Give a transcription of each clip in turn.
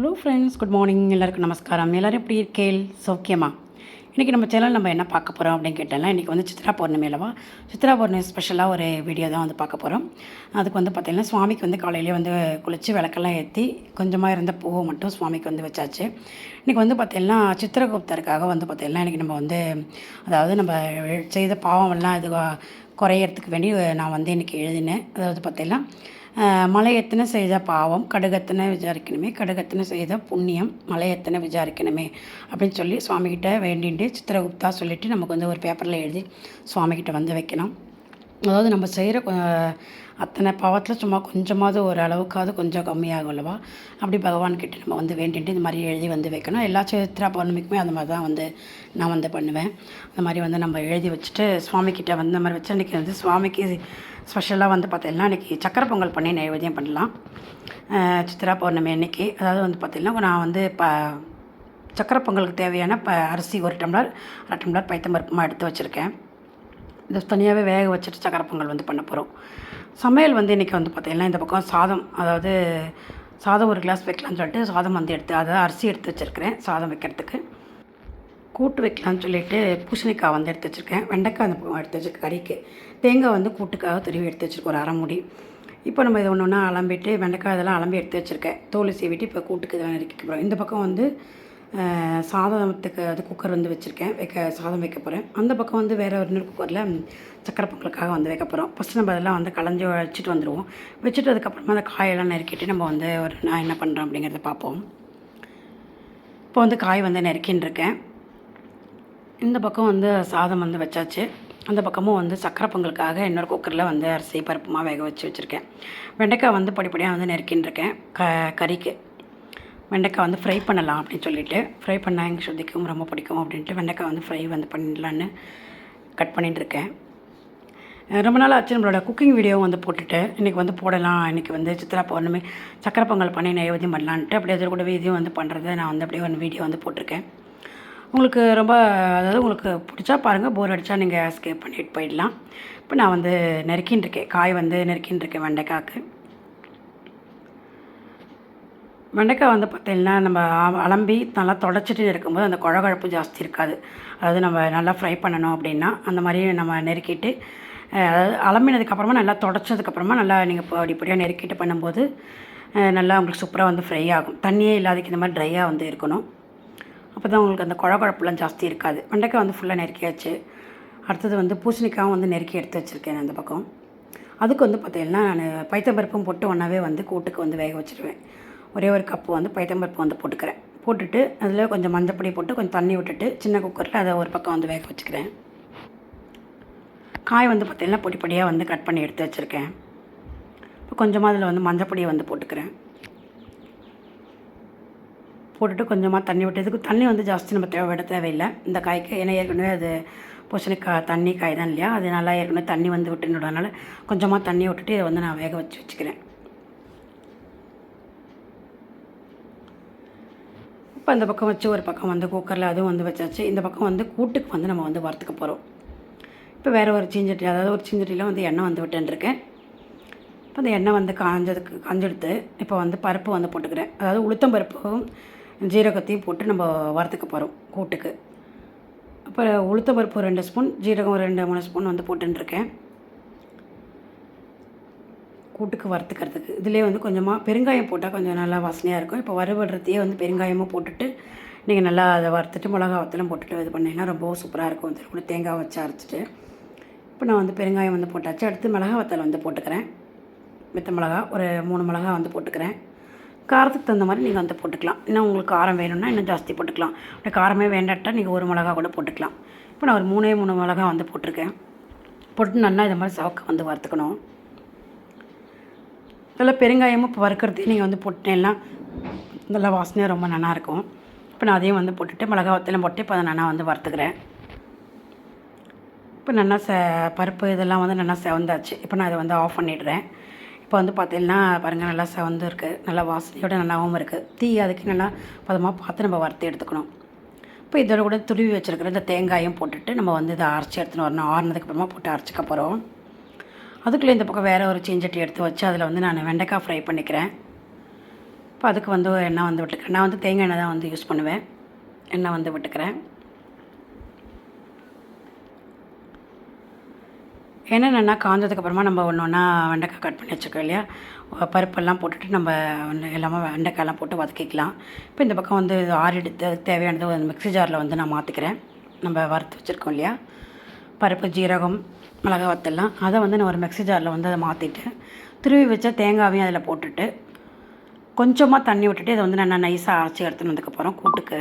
Hello friends good morning எல்லாருக்கும் நமஸ்காரம். எல்லோரும் எப்படி இருக்கேள் சௌக்கியமா? இன்றைக்கி நம்ம சேனல் நம்ம என்ன பார்க்க போகிறோம் அப்படின்னு கேட்டோம்னா இன்றைக்கி வந்து சித்ரா பௌர்ணமி அல்லவா? சித்ரா பௌர்ணமி ஸ்பெஷலாக ஒரு வீடியோ தான் வந்து பார்க்க போகிறோம் அதுக்கு வந்து பார்த்திங்கன்னா சுவாமிக்கு வந்து காலையிலே வந்து குளித்து விளக்கெல்லாம் ஏற்றி கொஞ்சமாக இருந்த பூவை மட்டும் சுவாமிக்கு வந்து வச்சாச்சு. இன்றைக்கி வந்து பார்த்திங்கன்னா சித்திரகுப்தருக்காக வந்து பார்த்திங்கன்னா இன்றைக்கி நம்ம வந்து அதாவது நம்ம செய்த பாவமெல்லாம் இது குறையறதுக்கு வேண்டி நான் வந்து இன்றைக்கி எழுதினேன். அதாவது பார்த்திங்கன்னா மலையத்தின செய்த பாவம் கடுகத்தின விசாரிக்கணுமே கடுகத்தின செய்த புண்ணியம் மலையத்தின விசாரிக்கணுமே அப்படின்னு சொல்லி சுவாமிகிட்ட வேண்டிட்டு சித்திரகுப்தா சொல்லிவிட்டு நமக்கு வந்து ஒரு பேப்பரில் எழுதி சுவாமிகிட்ட வந்து வைக்கணும். அதாவது நம்ம செய்கிற அத்தனை பாவத்தில் சும்மா கொஞ்சமாவது ஒரு அளவுக்காவது கொஞ்சம் கம்மியாகும் அல்லவா? அப்படி பகவான்கிட்ட நம்ம வந்து வேண்டிட்டு இந்த மாதிரி எழுதி வந்து வைக்கணும். எல்லா சித்திரா பௌர்ணமிக்குமே அந்த மாதிரி தான் வந்து நான் வந்து பண்ணுவேன். அந்த மாதிரி வந்து நம்ம எழுதி வச்சுட்டு சுவாமிக்கிட்ட வந்து இந்த மாதிரி வச்சு அன்றைக்கி வந்து சுவாமிக்கு ஸ்பெஷலாக வந்து பார்த்தீங்கன்னா இன்றைக்கி சக்கரை பொங்கல் பண்ணி நைவேத்தியம் பண்ணலாம். சித்ரா பௌர்ணமி அன்னைக்கு. அதாவது வந்து பார்த்திங்கன்னா நான் வந்து இப்போ சக்கரை பொங்கலுக்கு தேவையான இப்போ அரிசி ஒரு டம்ளர் அரை டம்ளர் பைத்தம்பருப்புமா எடுத்து வச்சுருக்கேன். இதை தனியாகவே வேக வச்சுட்டு சக்கரை பொங்கல் வந்து பண்ண போகிறோம் சமையல் வந்து இன்றைக்கி வந்து பார்த்திங்கன்னா இந்த பக்கம் சாதம் அதாவது சாதம் ஒரு கிளாஸ் வைக்கலாம்னு சொல்லிட்டு சாதம் வந்து எடுத்து அதாவது அரிசி எடுத்து வச்சுருக்கிறேன் சாதம் வைக்கிறதுக்கு. கூட்டு வைக்கலாம்னு சொல்லிட்டு பூசணிக்காய் வந்து எடுத்து வச்சுருக்கேன். வெண்டைக்காய் அந்த பக்கம் எடுத்து வச்சுருக்கேன் கறிக்கு. தேங்காய் வந்து கூட்டுக்காக துருவி எடுத்து வச்சுருக்கேன் ஒரு அரை முடி. இப்போ நம்ம இதை ஒன்று ஒன்றா அலம்பிட்டு வெண்டைக்காய் இதெல்லாம் அலம்பி எடுத்து வச்சுருக்கேன். தோல் சீவிட்டு இப்போ கூட்டுக்கு இதெல்லாம் நறுக்கி போகிறோம் இந்த பக்கம் வந்து சாதத்துக்கு அது குக்கர் வந்து வச்சுருக்கேன். வைக்க சாதம் வைக்க போகிறேன் அந்த பக்கம் வந்து வேறு ஒரு இன்னொரு குக்கரில் சக்கரை பொங்கலுக்காக வந்து வைக்க போகிறோம் ஃபஸ்ட்டு நம்ம அதெல்லாம் வந்து களைஞ்சி வச்சுட்டு வந்துடுவோம் வச்சுட்டு அதுக்கப்புறமா அந்த காயெல்லாம் நறுக்கிட்டு நம்ம வந்து ஒரு நான் என்ன பண்ணுறேன் அப்படிங்கிறத பார்ப்போம். இப்போ வந்து காய் வந்து நறுக்கின்னு இருக்கேன். இந்த பக்கம் வந்து சாதம் வந்து வச்சாச்சு. அந்த பக்கமும் வந்து சக்கரை பொங்கலுக்காக இன்னொரு குக்கரில் வந்து அரிசி பருப்புமா வேக வச்சு வச்சுருக்கேன். வெண்டைக்காய் வந்து படிப்படியாக வந்து நெருக்கின்னு இருக்கேன். க கறிக்கு. வெண்டைக்காய் வந்து ஃப்ரை பண்ணலாம் அப்படின்னு சொல்லிட்டு. ஃப்ரை பண்ணால் எங்கள் ஸ்ருதிக்கும் ரொம்ப பிடிக்கும் அப்படின்ட்டு வெண்டைக்காய் வந்து ஃப்ரை வந்து பண்ணிடலான்னு கட் பண்ணிகிட்டு இருக்கேன். ரொம்ப நாள் ஆச்சு நம்மளோட குக்கிங் வீடியோ வந்து போட்டுட்டு. இன்றைக்கி வந்து போடலாம். இன்றைக்கி வந்து சித்ரா பௌர்ணமி சக்கரை பொங்கல் பண்ணி நைவேத்தியம் பண்ணலான்ட்டு அப்படியே அது கூட இதையும் வந்து பண்ணுறதை நான் வந்து அப்படியே ஒரு வீடியோ வந்து போட்டிருக்கேன். உங்களுக்கு ரொம்ப அதாவது உங்களுக்கு பிடிச்சா பாருங்கள் போர் அடித்தா நீங்கள் ஸ்கேப் பண்ணிட்டு போயிடலாம். இப்போ நான் வந்து நெருக்கின்னு இருக்கேன். காய் வந்து நெருக்கின்னு இருக்கேன் வெண்டைக்காய்க்கு வெண்டைக்காய் வந்து பார்த்திங்கன்னா நம்ம அலம்பி நல்லா தொடச்சிட்டு இருக்கும்போது அந்த குழகுழப்பு ஜாஸ்தி இருக்காது. அதாவது நம்ம நல்லா ஃப்ரை பண்ணணும் அப்படின்னா அந்த மாதிரி நம்ம நெருக்கிட்டு அதாவது அலம்பினதுக்கப்புறமா நல்லா தொடச்சதுக்கப்புறமா நல்லா நீங்கள் இப்போ படிப்படியாக நெருக்கிட்டு பண்ணும்போது நல்லா உங்களுக்கு சூப்பராக வந்து ஃப்ரை ஆகும். தண்ணியே இல்லாதக்கு இந்த மாதிரி ட்ரையாக வந்து இருக்கணும். அப்போ தான் உங்களுக்கு அந்த குழகுழப்புலாம் ஜாஸ்தி இருக்காது. வெண்டைக்காய் வந்து ஃபுல்லாக நெருக்கியாச்சு. அடுத்தது வந்து பூசணிக்காயும் வந்து நெருக்கி எடுத்து வச்சுருக்கேன் அந்த பக்கம். அதுக்கு வந்து பார்த்திங்கன்னா நான் பைத்தம்பருப்பும் போட்டு ஒன்றாவே வந்து கூட்டுக்கு வந்து வேக வச்சுருவேன். ஒரே ஒரு கப்பு வந்து பைத்தம்பருப்பு வந்து போட்டுக்கிறேன். போட்டுட்டு அதில் கொஞ்சம் மஞ்சப்பொடி போட்டு கொஞ்சம் தண்ணி விட்டுட்டு சின்ன குக்கரில் அதை ஒரு பக்கம் வந்து வேக வச்சுக்கிறேன். காய் வந்து பார்த்திங்கன்னா பொடி பொடியாக வந்து கட் பண்ணி எடுத்து வச்சுருக்கேன். இப்போ கொஞ்சமாக அதில் வந்து மஞ்சப்பொடியை வந்து போட்டுக்கிறேன். போட்டுட்டு கொஞ்சமாக தண்ணி விட்டு இதுக்கு தண்ணி வந்து ஜாஸ்தி நம்ம தேவை விட தேவையில்லை. இந்த காய்க்கு ஏன்னா ஏற்கனவே அது பூசணிக்காய் தண்ணி காய் தான் இல்லையா? அது நல்லா ஏற்கனவே தண்ணி வந்து விட்டுனதுனால கொஞ்சமாக தண்ணி விட்டுட்டு இதை வந்து நான் வேக வச்சு வச்சுக்கிறேன். இப்போ இந்த பக்கம் வச்சு ஒரு பக்கம் வந்து குக்கரில் அதுவும் வந்து வச்சாச்சு. இந்த பக்கம் வந்து கூட்டுக்கு வந்து நம்ம வந்து வறுத்துக்க போகிறோம் இப்போ வேறு ஒரு சீஞ்சட்டி அதாவது ஒரு சீஞ்சட்டியில் வந்து எண்ணெய் வந்து விட்டுருக்கேன் இப்போ அந்த எண்ணெய் வந்து காஞ்சதுக்கு காஞ்செடுத்து இப்போ வந்து பருப்பு வந்து போட்டுக்கிறேன். அதாவது உளுத்தம் பருப்பும் ஜீரகத்தையும் போட்டு நம்ம வறுத்துக்க போகிறோம் கூட்டுக்கு. அப்புறம் உளுத்த பருப்பு ரெண்டு ஸ்பூன் ஜீரகம் ரெண்டு மூணு ஸ்பூன் வந்து போட்டுருக்கேன் கூட்டுக்கு வறுத்துக்கிறதுக்கு. இதிலே வந்து கொஞ்சமாக பெருங்காயம் போட்டால் கொஞ்சம் நல்லா வாசனையாக இருக்கும். இப்போ வறுபடுறதையே வந்து பெருங்காயமும் போட்டுட்டு நீங்கள் நல்லா அதை வறுத்துட்டு மிளகா வத்தலும் போட்டுட்டு இது பண்ணிங்கன்னா ரொம்ப சூப்பராக இருக்கும். இதில் கூட தேங்காய் வச்சு அரைச்சிட்டு. இப்போ நான் வந்து பெருங்காயம் வந்து போட்டாச்சு. அடுத்து மிளகா வத்தல் வந்து போட்டுக்கிறேன். மித்த மிளகா ஒரு மூணு மிளகா வந்து போட்டுக்கிறேன். காரத்துக்கு தகுந்த மாதிரி நீங்கள் வந்து போட்டுக்கலாம். இன்னும் உங்களுக்கு காரம் வேணும்னா இன்னும் ஜாஸ்தி போட்டுக்கலாம். அப்படி காரமே வேண்டாட்டா நீங்கள் ஒரு மிளகா கூட போட்டுக்கலாம். இப்போ நான் ஒரு மூணே மூணு மிளகா வந்து போட்டிருக்கேன். போட்டு நல்லா இதை மாதிரி சவக்க வந்து வறுத்துக்கணும். இதில் பெருங்காயமும் இப்போ வறுக்கிறதே நீங்கள் வந்து போட்டுட்டேன்னா நல்லா வாசனையாக ரொம்ப நல்லாயிருக்கும் இப்போ நான் அதையும் வந்து போட்டுட்டு மிளகா வத்தலும் போட்டு இப்போ அதை நல்லா வந்து வறுத்துக்கிறேன். இப்போ நல்லா ச பருப்பு இதெல்லாம் வந்து நல்லா செவந்தாச்சு. இப்போ நான் அதை வந்து ஆஃப் பண்ணிடுறேன். இப்போ வந்து பார்த்தீங்கன்னா பாருங்கள் நல்லா செவந்து இருக்குது நல்லா வாசனையோட நல்லாவும் இருக்குது தீ அதுக்கு நல்லா பதமாக பார்த்து நம்ம வறுத்து எடுத்துக்கணும். இப்போ இதோட கூட துருவி வச்சுருக்கிற இந்த தேங்காயும் போட்டுட்டு நம்ம வந்து இதை அரைச்சி எடுத்துன்னு வரணும். ஆறுனதுக்கப்புறமா போட்டு அரைச்சிக்க போகிறோம் அதுக்குள்ளே இந்த பக்கம் வேறு ஒரு சீஞ்சட்டி எடுத்து வச்சு அதில் வந்து நான் வெண்டைக்காய் ஃப்ரை பண்ணிக்கிறேன். இப்போ அதுக்கு வந்து எண்ணெய் வந்து விட்டுக்கிறேன். நான் வந்து தேங்காய் எண்ணெய் தான் வந்து யூஸ் பண்ணுவேன். எண்ணெய் வந்து விட்டுக்கிறேன். என்னென்னா காஞ்சதுக்கப்புறமா நம்ம ஒன்று ஒன்றா வெண்டைக்காய் கட் பண்ணி வச்சுருக்கோம் இல்லையா? பருப்பெல்லாம் போட்டுட்டு நம்ம எல்லாமே வெண்டைக்காயெல்லாம் போட்டு வதக்கிக்கலாம். இப்போ இந்த பக்கம் வந்து ஆறு எடுத்து தேவையானது ஒரு மிக்ஸி ஜாரில் வந்து நான் மாற்றிக்கிறேன் நம்ம வறுத்து வச்சுருக்கோம் இல்லையா? பருப்பு ஜீரகம் மிளகா வத்தெல்லாம். அதை வந்து நான் ஒரு மிக்ஸி ஜாரில் வந்து அதை மாற்றிட்டு திருவி வச்ச தேங்காவையும் அதில் போட்டுட்டு கொஞ்சமாக தண்ணி விட்டுட்டு இதை வந்து நான் நைஸாக அரைச்சி எடுத்துன்னு வந்ததுக்கப்புறம் கூட்டுக்கு.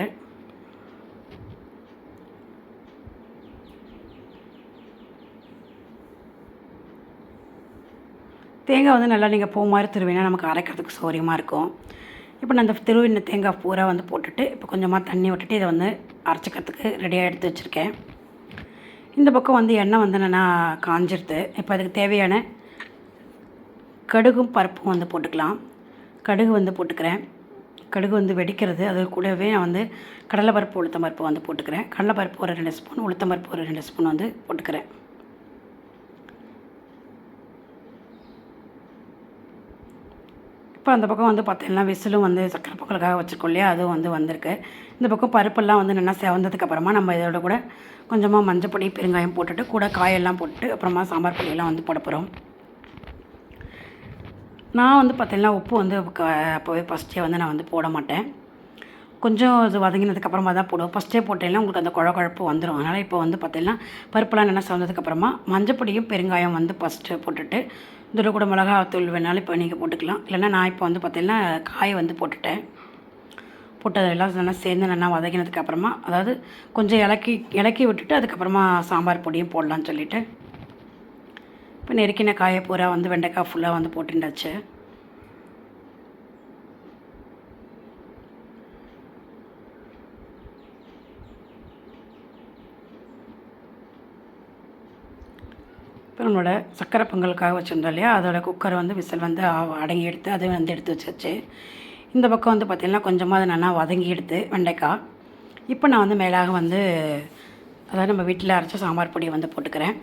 தேங்காய் வந்து நல்லா நீங்கள் பூ மாதிரி திருவினா நமக்கு அரைக்கிறதுக்கு சௌரியமாக இருக்கும். இப்போ நான் அந்த திருவின தேங்காய் பூரா வந்து போட்டுட்டு இப்போ கொஞ்சமாக தண்ணி விட்டுட்டு இதை வந்து அரைச்சிக்கிறதுக்கு ரெடியாக எடுத்து வச்சுருக்கேன். இந்த பக்கம் வந்து எண்ணெய் வந்து நல்லா காஞ்சிருது. இப்போ அதுக்கு தேவையான கடுகும் பருப்பும் வந்து போட்டுக்கலாம். கடுகு வந்து போட்டுக்கிறேன். கடுகு வந்து வெடிக்கிறது. அது கூடவே நான் வந்து கடலைப்பருப்பு உளுத்தம் பருப்பு வந்து போட்டுக்கிறேன். கடலைப்பருப்பு ஒரு ரெண்டு ஸ்பூன் உளுத்தம் பருப்பு ஒரு ரெண்டு ஸ்பூன் வந்து போட்டுக்கிறேன். இப்போ அந்த பக்கம் வந்து பார்த்தீங்கன்னா விசிலும் வந்து சக்கரை பொங்கலுக்காக வச்சுருக்கோம் இல்லையா? அதுவும் வந்து வந்திருக்கு. இந்த பக்கம் பருப்பெல்லாம் வந்து நல்லா செவந்ததுக்கப்புறமா நம்ம இதோட கூட கொஞ்சமாக மஞ்சப்பொடி பெருங்காயம் போட்டுட்டு கூட காயெல்லாம் போட்டுட்டு அப்புறமா சாம்பார் பொடியெல்லாம் வந்து போட போகிறோம் நான் வந்து பார்த்தீங்கன்னா உப்பு வந்து க அப்போவே ஃபஸ்ட்டே வந்து நான் வந்து போட மாட்டேன். கொஞ்சம் இது வதங்கினதுக்கப்புறமா தான் போடுவோம். ஃபஸ்ட்டே போட்டேன்னா உங்களுக்கு அந்த குழ குழப்பு வந்துடும் அதனால் இப்போ வந்து பார்த்தீங்கன்னா பருப்புலாம் நல்லா சவந்ததுக்கப்புறமா மஞ்சப்பொடியும் பெருங்காயம் வந்து ஃபஸ்ட்டு போட்டுட்டு இதில் கூட மிளகாத்தூள் வேணாலும் இப்போ நீங்கள் போட்டுக்கலாம். இல்லைன்னா நான் இப்போ வந்து பார்த்தீங்கன்னா காயை வந்து போட்டுட்டேன். போட்டு அதெல்லாம் நல்லா சேர்ந்து நல்லா வதக்கினதுக்கு அப்புறமா அதாவது கொஞ்சம் இலக்கி இலக்கி விட்டுட்டு அதுக்கப்புறமா சாம்பார் பொடியும் போடலான்னு சொல்லிவிட்டு இப்போ நெருக்கின காயை பூரா வந்து வெண்டைக்காய் ஃபுல்லாக வந்து போட்டுண்டாச்சு இப்போ நம்மளோட சக்கரை பொங்கலுக்காக வச்சுருந்தோம் இல்லையா? அதோட குக்கரை வந்து விசில் வந்து அடங்கி எடுத்து அதை வந்து எடுத்து வச்சாச்சு. இந்த பக்கம் வந்து பார்த்திங்கன்னா கொஞ்சமாக அதை நல்லா வதங்கி எடுத்து வெண்டைக்காய். இப்போ நான் வந்து மேலாக வந்து அதாவது நம்ம வீட்டில் அரைச்ச சாம்பார் பொடியை வந்து போட்டுக்கிறேன்.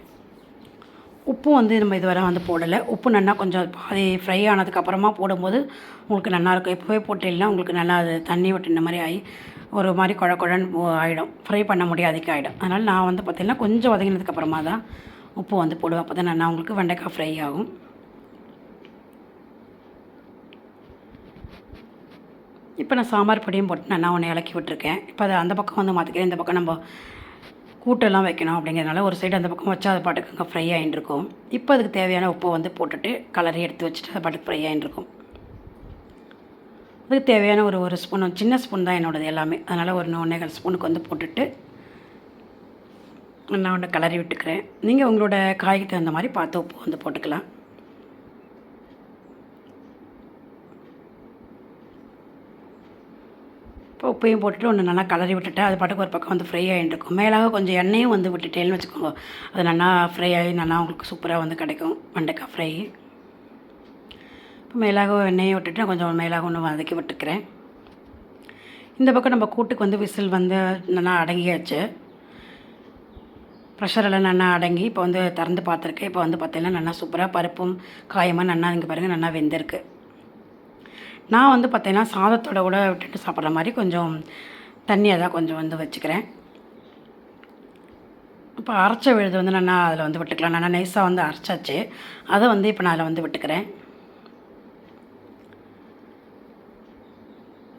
உப்பும் வந்து நம்ம இதுவரை வந்து போடலை. உப்பு நல்லா கொஞ்சம் பாதி ஃப்ரை ஆனதுக்கப்புறமா போடும்போது உங்களுக்கு நல்லாயிருக்கும் இப்போவே போட்டிங்கன்னா உங்களுக்கு நல்லா அது தண்ணி விட்டு இந்த மாதிரி ஆகி ஒரு மாதிரி குழ குழன்னு ஆகிடும் ஃப்ரை பண்ண முடியாதுக்கு ஆகிடும் அதனால் நான் வந்து பார்த்திங்கன்னா கொஞ்சம் வதங்கினதுக்கப்புறமா தான் உப்பு வந்து போடுவேன். அப்போ தான் நான் உங்களுக்கு வெண்டைக்காய் ஃப்ரை ஆகும். இப்போ நான் சாம்பார் பொடியும் போட்டு நான் ஒன்று இலக்கி விட்டுருக்கேன். இப்போ அதை அந்த பக்கம் வந்து மாற்றிக்கிறேன் இந்த பக்கம் நம்ம கூட்டெல்லாம் வைக்கணும் அப்படிங்கிறதுனால ஒரு சைடு அந்த பக்கம் வச்சா அது பாட்டுக்கு அங்கே ஃப்ரை ஆகிட்டு இருக்கும். இப்போ அதுக்கு தேவையான உப்பை வந்து போட்டுட்டு கலரி எடுத்து வச்சுட்டு அது பாட்டுக்கு ஃப்ரை ஆகிட்டு இருக்கும். அதுக்கு தேவையான ஒரு ஒரு ஸ்பூன் சின்ன ஸ்பூன் தான் என்னோடது எல்லாமே. அதனால் ஒரு ஒன்றேகால் ஸ்பூனுக்கு வந்து போட்டுட்டு நான் ஒன்று கலரி விட்டுக்கிறேன். நீங்கள் உங்களோட காய்க்கு தகுந்த மாதிரி பார்த்து உப்பு வந்து போட்டுக்கலாம். இப்போ உப்பையும் போட்டுட்டு ஒன்று நல்லா கலரி விட்டுட்டு அது பாட்டுக்கு ஒரு பக்கம் வந்து ஃப்ரை ஆகிட்டு இருக்கும். மேலாக கொஞ்சம் எண்ணெயும் வந்து விட்டுட்டேன்னு வச்சுக்கோங்க. அது நல்லா ஃப்ரை ஆகி நல்லா உங்களுக்கு சூப்பராக வந்து கிடைக்கும். வெண்டைக்காய் ஃப்ரை இப்போ மேலாக எண்ணெயை விட்டுட்டு நான் கொஞ்சம் மேலாக ஒன்று வதக்கி விட்டுக்கிறேன். இந்த பக்கம் நம்ம கூட்டுக்கு வந்து விசில் வந்து நல்லா அடங்கியாச்சு. ப்ரெஷரெல்லாம் நல்லா அடங்கி இப்போ வந்து திறந்து பார்த்துருக்கேன் இப்போ வந்து பார்த்தீங்கன்னா நல்லா சூப்பராக பருப்பும் காயமாக நல்லா இங்கே பாருங்கள் நல்லா வெந்திருக்கு. நான் வந்து பார்த்தீங்கன்னா சாதத்தோட கூட விட்டுட்டு சாப்பிட்ற மாதிரி கொஞ்சம் தண்ணியாக தான் கொஞ்சம் வந்து வச்சுக்கிறேன். இப்போ அரைச்ச விழுது வந்து நான் அதில் வந்து விட்டுக்கலாம். நான் நைஸாக வந்து அரைச்சாச்சு. அதை வந்து இப்போ நான் அதில் வந்து விட்டுக்கிறேன்.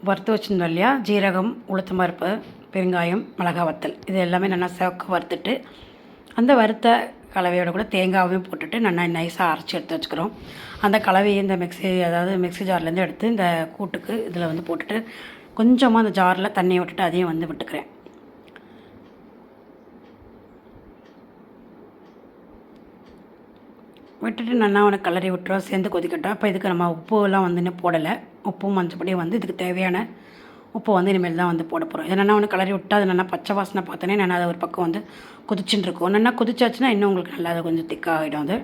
வறுத்து வச்சுருந்தோம் இல்லையா? ஜீரகம் உளுத்தம் பருப்பு பெருங்காயம் மிளகா வத்தல். இது எல்லாமே நல்லா சேக்க வறுத்துட்டு அந்த வறுத்த கலவையோட கூட தேங்காவையும் போட்டுட்டு நல்லா நைஸாக அரைச்சி எடுத்து வச்சுக்கிறோம். அந்த கலவையை இந்த மிக்ஸி அதாவது மிக்ஸி ஜார்லேருந்து எடுத்து இந்த கூட்டுக்கு இதில் வந்து போட்டுட்டு கொஞ்சமாக அந்த ஜாரில் தண்ணியை விட்டுட்டு அதையும் வந்து விட்டுக்கிறேன். விட்டுட்டு நல்லா அவனை கலரி விட்டுறோம். சேர்ந்து கொதிக்கட்டும். அப்போ இதுக்கு நம்ம உப்புலாம் வந்து இன்னும் போடலை. உப்பும் மஞ்சப்படியும் வந்து இதுக்கு தேவையான உப்பு வந்து இனிமேல் தான் வந்து போட போகிறோம் இதை ஒன்று கலரி விட்டு அது நல்லா பச்சை வாசனை பார்த்தோன்னே நான் அதை ஒரு பக்கம் வந்து கொதிச்சுட்டு இருக்கும் நல்லா கொதிச்சாச்சுன்னா இன்னும் உங்களுக்கு நல்லா அது கொஞ்சம் திக்காகிடும் அது.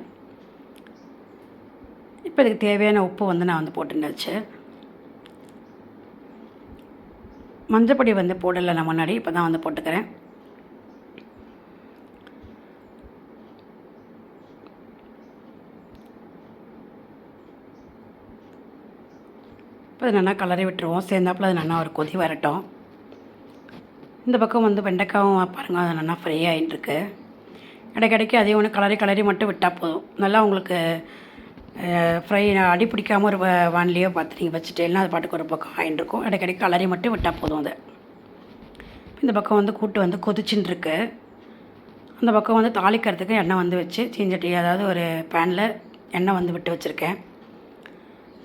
இப்போ இதுக்கு தேவையான உப்பு வந்து நான் வந்து போட்டுருந்தாச்சு. மஞ்சப்பொடி வந்து போடலை நான் முன்னாடி இப்போ தான் வந்து போட்டுக்கிறேன். அது நல்லா கலரி விட்டுருவோம். சேர்ந்தாப்புல அது நல்லா ஒரு கொதி வரட்டும். இந்த பக்கம் வந்து வெண்டைக்காவும் பாருங்கள் அது நல்லா ஃப்ரை ஆகிட்டுருக்கு இடைக்கிடைக்கு அதே ஒன்று கலரி கலரி மட்டும் விட்டால் போதும். நல்லா உங்களுக்கு ஃப்ரை அடி பிடிக்காமல் ஒரு வானிலையோ பார்த்து நீங்கள் வச்சுட்டு அது பாட்டுக்கு ஒரு பக்கம் ஆகிட்டுருக்கும் இருக்கும் இடைக்கிடைக்கு கலரி மட்டும் விட்டால் போதும் அது. இந்த பக்கம் வந்து கூட்டு வந்து கொதிச்சுன்னு இருக்கு அந்த பக்கம் வந்து தாளிக்கிறதுக்கு எண்ணெய் வந்து வச்சு சீஞ்சட்டி அதாவது ஒரு பேனில் எண்ணெய் வந்து விட்டு வச்சுருக்கேன்.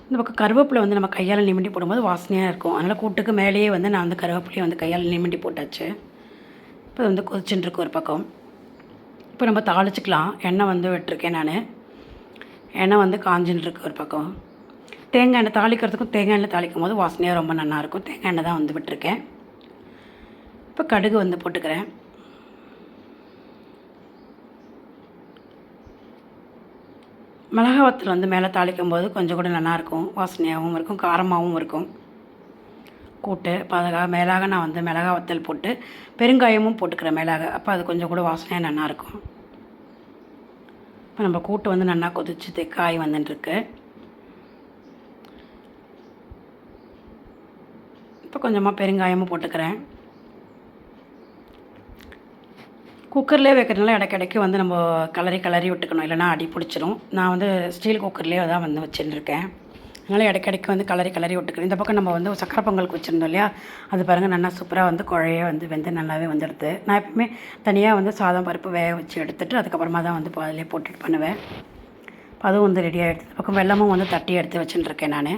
இந்த பக்கம் கருவேப்பிலை வந்து நம்ம கையால் நிமிண்டி போடும்போது வாசனையாக இருக்கும். அதனால் கூட்டுக்கு மேலேயே வந்து நான் வந்து கருவேப்பிலையை வந்து கையால் நிமிண்டி போட்டாச்சு. இப்போ வந்து கொதிச்சுட்டுருக்கு ஒரு பக்கம். இப்போ நம்ம தாளிச்சுக்கலாம். எண்ணெய் வந்து விட்டுருக்கேன் நான். எண்ணெய் வந்து காஞ்சின்னு ஒரு பக்கம். தேங்காய் எண்ணெய் தாளிக்கிறதுக்கும் தேங்காய் எண்ணெய் தாளிக்கும் போது வாசனையாக ரொம்ப நல்லாயிருக்கும். தேங்காய் எண்ணெய் தான் வந்து விட்டுருக்கேன். இப்போ கடுகு வந்து போட்டுக்கிறேன். மிளகா வத்தல் வந்து மேலே தாளிக்கும் போது கொஞ்சம் கூட நல்லாயிருக்கும் வாசனையாகவும் இருக்கும் காரமாகவும் இருக்கும். கூட்டு இப்போ அதுக்காக மேலாக நான் வந்து மிளகா வத்தல் போட்டு பெருங்காயமும் போட்டுக்கிறேன் மேலாக. அப்போ அது கொஞ்சம் கூட வாசனையாக நல்லாயிருக்கும். இப்போ நம்ம கூட்டு வந்து நல்லா கொதிச்சு காய் வந்துட்டுருக்கு. இப்போ கொஞ்சமாக பெருங்காயமும் போட்டுக்கிறேன். குக்கர்லேயே வைக்கிறதுனால இடைக்கிடைக்கு வந்து நம்ம கலரி கலரி விட்டுக்கணும். இல்லைனா அடி பிடிச்சிரும். நான் வந்து ஸ்டீல் குக்கர்லேயே தான் வந்து வச்சுருக்கேன் அதனால் இடைக்கிடைக்கு வந்து கலரி கலரி விட்டுக்கணும். இந்த பக்கம் நம்ம வந்து சக்கரை பொங்கலுக்கு வச்சுருந்தோம் இல்லையா? அது பாருங்கள் நல்லா சூப்பராக வந்து குழைய வந்து வெந்து நல்லாவே வந்துடுது நான் எப்பவுமே தனியாக வந்து சாதம் பருப்பு வேக வச்சு எடுத்துட்டு அதுக்கப்புறமா தான் வந்து அதிலே போட்டுட்டு பண்ணுவேன். அதுவும் வந்து ரெடி ஆகிடுது இந்த பக்கம் வெல்லமும் வந்து தட்டி எடுத்து வச்சுட்டுருக்கேன் நான்.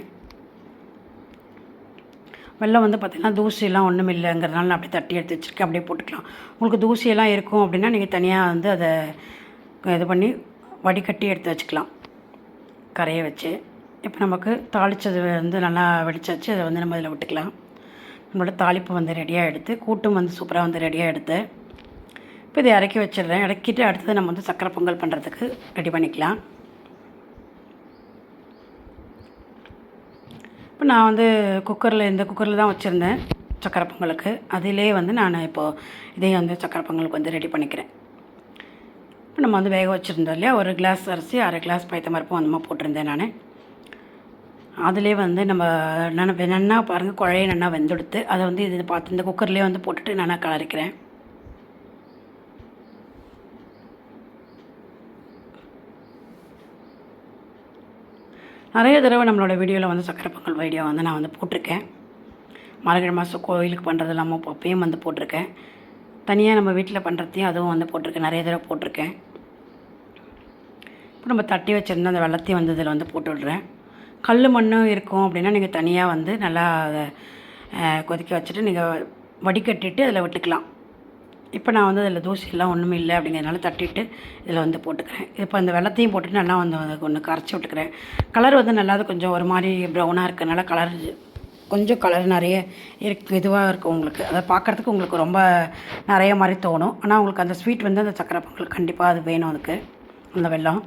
வெள்ளம் வந்து பார்த்திங்கன்னா தூசியெல்லாம் ஒன்றும் இல்லைங்கிறதுனால நான் அப்படியே தட்டி எடுத்து வச்சுருக்கேன். அப்படியே போட்டுக்கலாம். உங்களுக்கு தூசியெல்லாம் இருக்கும் அப்படின்னா நீங்கள் தனியாக வந்து அதை இது பண்ணி வடிகட்டி எடுத்து வச்சுக்கலாம். கரையை வச்சு. இப்போ நமக்கு தாளித்தது வந்து நல்லா வெடிச்சாச்சு. அதை வந்து நம்ம இதில் விட்டுக்கலாம். நம்மளோட தாளிப்பு வந்து ரெடியாக எடுத்து கூட்டும் வந்து சூப்பராக வந்து ரெடியாக எடுத்து இப்போ இதை இறக்கி வச்சிடுறேன். இறக்கிட்டு அடுத்தது நம்ம வந்து சக்கரை பொங்கல் பண்ணுறதுக்கு ரெடி பண்ணிக்கலாம். இப்போ நான் வந்து குக்கரில் இந்த குக்கரில் தான் வச்சுருந்தேன் சக்கரை பொங்கலுக்கு. அதிலே வந்து நான் இப்போது இதையும் வந்து சக்கரை பொங்கலுக்கு வந்து ரெடி பண்ணிக்கிறேன். இப்போ நம்ம வந்து வேக வச்சுருந்தோம் இல்லையா? ஒரு கிளாஸ் அரிசி அரை கிளாஸ் பைத்தமரப்பும் அந்த மாதிரி போட்டிருந்தேன் நான். அதிலே வந்து நம்ம நான் நன்னா பாருங்கள் குழைய நன்னா வெந்தெடுத்து அதை வந்து இது பார்த்து இந்த குக்கர்லேயே வந்து போட்டுட்டு நல்லா கலரிக்கிறேன். நிறைய தடவை நம்மளோட வீடியோவில் வந்து சக்கரை பொங்கல் வீடியோ வந்து நான் வந்து போட்டிருக்கேன். மார்கழி மாதம் கோயிலுக்கு பண்ணுறது இல்லாமல் இப்போ அப்பயும் வந்து போட்டிருக்கேன். தனியாக நம்ம வீட்டில் பண்ணுறதையும் அதுவும் வந்து போட்டிருக்கேன். நிறைய தடவை போட்டிருக்கேன். இப்போ நம்ம தட்டி வச்சுருந்த அந்த வெள்ளத்தையும் வந்து இதில் வந்து போட்டு விட்றேன். கல் மண்ணும் இருக்கும் அப்படின்னா நீங்கள் தனியாக வந்து நல்லா அதை கொதிக்க வச்சுட்டு நீங்கள் வடிகட்டிட்டு அதில் விட்டுக்கலாம். இப்போ நான் வந்து அதில் தூசியெல்லாம் ஒன்றும் இல்லை அப்படிங்கிறதுனால தட்டிட்டு இதில் வந்து போட்டுக்கிறேன். இப்போ அந்த வெள்ளத்தையும் போட்டுட்டு நல்லா வந்து அதுக்கு ஒன்று கரைச்சி விட்டுக்கிறேன். கலர் வந்து நல்லா அது கொஞ்சம் ஒரு மாதிரி ப்ரௌனாக இருக்கனால கலர் கொஞ்சம் கலர் நிறைய இருக்கு இதுவாக இருக்கும் உங்களுக்கு. அதை பார்க்குறதுக்கு உங்களுக்கு ரொம்ப நிறைய மாதிரி தோணும். ஆனால் உங்களுக்கு அந்த ஸ்வீட் வந்து அந்த சக்கரை பொங்கல் கண்டிப்பாக அது வேணும் அதுக்கு அந்த வெள்ளம்.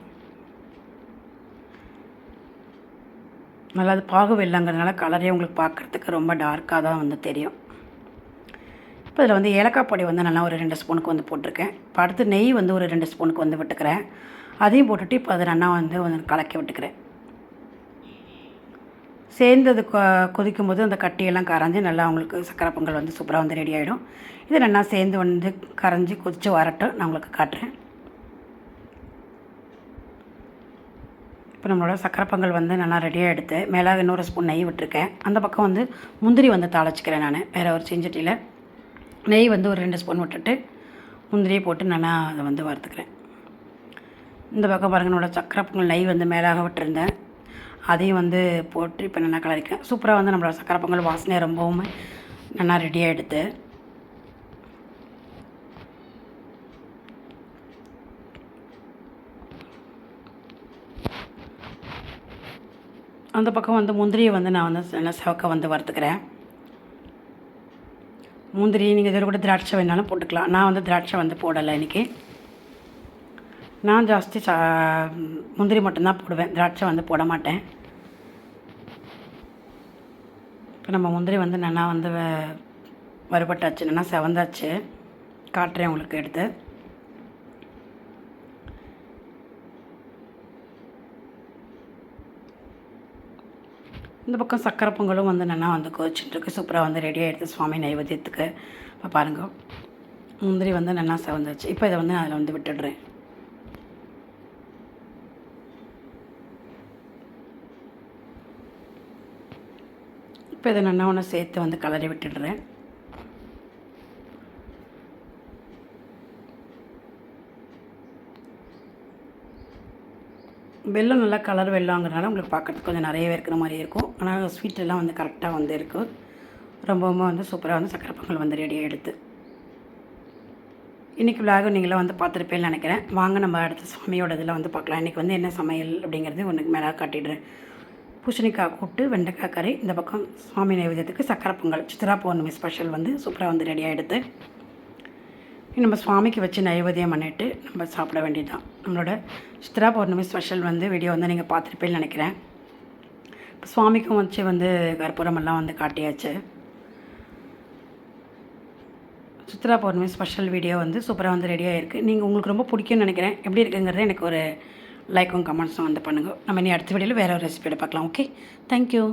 நல்லா அது பாகு வெள்ளங்கிறதுனால கலரே உங்களுக்கு பார்க்குறதுக்கு ரொம்ப டார்க்காக தான் வந்து தெரியும். இப்போ இதில் வந்து ஏலக்காய் பொடி வந்து நல்லா ஒரு ரெண்டு ஸ்பூனுக்கு வந்து போட்டிருக்கேன். இப்போ அடுத்து நெய் வந்து ஒரு ரெண்டு ஸ்பூனுக்கு வந்து விட்டுக்கிறேன். அதையும் போட்டுட்டு இப்போ அதை நல்லா வந்து வந்து கலக்கி விட்டுக்கிறேன். சேர்ந்து அது கொ கொதிக்கும் போது அந்த கட்டியெல்லாம் கரைஞ்சி நல்லா உங்களுக்கு சக்கரை பொங்கல் வந்து சூப்பராக வந்து ரெடி ஆகிடும் இது நல்லா சேர்ந்து வந்து கரைஞ்சி கொதித்து வரட்டும். நான் உங்களுக்கு காட்டுறேன். இப்போ நம்மளோட சக்கரை பொங்கல் வந்து நல்லா ரெடியாக எடுத்து மேலே இன்னொரு ஸ்பூன் நெய் விட்டுருக்கேன். அந்த பக்கம் வந்து முந்திரி வந்து தாளிச்சிக்கிறேன் நான். வேறு ஒரு செஞ்சட்டியில். நெய் வந்து ஒரு ரெண்டு ஸ்பூன் விட்டுட்டு முந்திரியை போட்டு நல்லா அதை வந்து வறுத்துக்கிறேன். இந்த பக்கம் பாருங்கள் என்னோடய சக்கரை பொங்கல் நெய் வந்து மேலாக விட்டுருந்தேன். அதையும் வந்து போட்டு இப்போ நல்லா கலரிக்கிறேன். சூப்பராக வந்து நம்மளோட சக்கரை பொங்கல் வாசனை ரொம்பவும் நல்லா ரெடியாக எடுத்து அந்த பக்கம் வந்து முந்திரியை வந்து நான் வந்து நல்லா சிவக்க வந்து வறுத்துக்கிறேன். முந்திரி நீங்கள் இதில் கூட திராட்சை வேணாலும் போட்டுக்கலாம். நான் வந்து திராட்சை வந்து போடலை இன்றைக்கி நான் ஜாஸ்தி சா முந்திரி மட்டும்தான் போடுவேன். திராட்சை வந்து போட மாட்டேன். இப்போ நம்ம முந்திரி வந்து நல்லா வந்து வ- வறுபட்டாச்சு நல்லா செவந்தாச்சு. காட்டுறேன் உங்களுக்கு எடுத்து. இந்த பக்கம் சக்கரை பொங்கலும் வந்து நல்லா வந்து கொதிச்சுட்டுருக்கு. சூப்பராக வந்து ரெடியாக எடுத்து சுவாமி நைவேத்தியத்துக்கு. இப்போ பாருங்கள் முந்திரி வந்து நல்லா செவந்துச்சு இப்போ இதை வந்து நான் அதில் வந்து விட்டுடுறேன். இப்போ இதை நல்லா ஒன்று சேர்த்து வந்து கலரி விட்டுடுறேன். வெல்லம் நல்லா கலர் வெள்ளங்கிறனால உங்களுக்கு பார்க்கறதுக்கு கொஞ்சம் நிறையவே இருக்கிற மாதிரி இருக்கும். ஆனால் ஸ்வீட் எல்லாம் வந்து கரெக்டாக வந்து இருக்குது ரொம்பவும் வந்து சூப்பராக வந்து சக்கரை பொங்கல் வந்து ரெடி எடுத்து இன்றைக்கி விளாக நீங்களாம் வந்து பார்த்துருப்பேன்னு நினைக்கிறேன். வாங்க நம்ம அடுத்த சுவாமியோட இதில் வந்து பார்க்கலாம். இன்றைக்கி வந்து என்ன சமையல் அப்படிங்கிறது உனக்கு மேலே காட்டிடுறேன். பூசணிக்காய் கூட்டு வெண்டைக்காய் கறி இந்த பக்கம் சுவாமி நைவேத்தியத்துக்கு சக்கரை பொங்கல். சித்ரா பௌர்ணமி ஸ்பெஷல் வந்து சூப்பராக வந்து ரெடி எடுத்து நம்ம சுவாமிக்கு வச்சு நைவேத்தியம் பண்ணிவிட்டு நம்ம சாப்பிட வேண்டியதுதான். நம்மளோட சித்ரா பௌர்ணமி ஸ்பெஷல் வந்து வீடியோ வந்து நீங்கள் பார்த்துருப்பேன்னு நினைக்கிறேன். இப்போ சுவாமிக்கும் வச்சு வந்து கற்பூரமெல்லாம் வந்து காட்டியாச்சு. சித்ரா பௌர்ணமி ஸ்பெஷல் வீடியோ வந்து சூப்பராக வந்து ரெடியாக இருக்குது நீங்கள் உங்களுக்கு ரொம்ப பிடிக்கும்னு நினைக்கிறேன். எப்படி இருக்குங்கிறத எனக்கு ஒரு லைக்கும் கமெண்ட்ஸும் வந்து பண்ணுங்கள் நம்ம இனி அடுத்த வீடியோவில் வேறு ஒரு ரெசிபியோட பார்க்கலாம். Okay thank you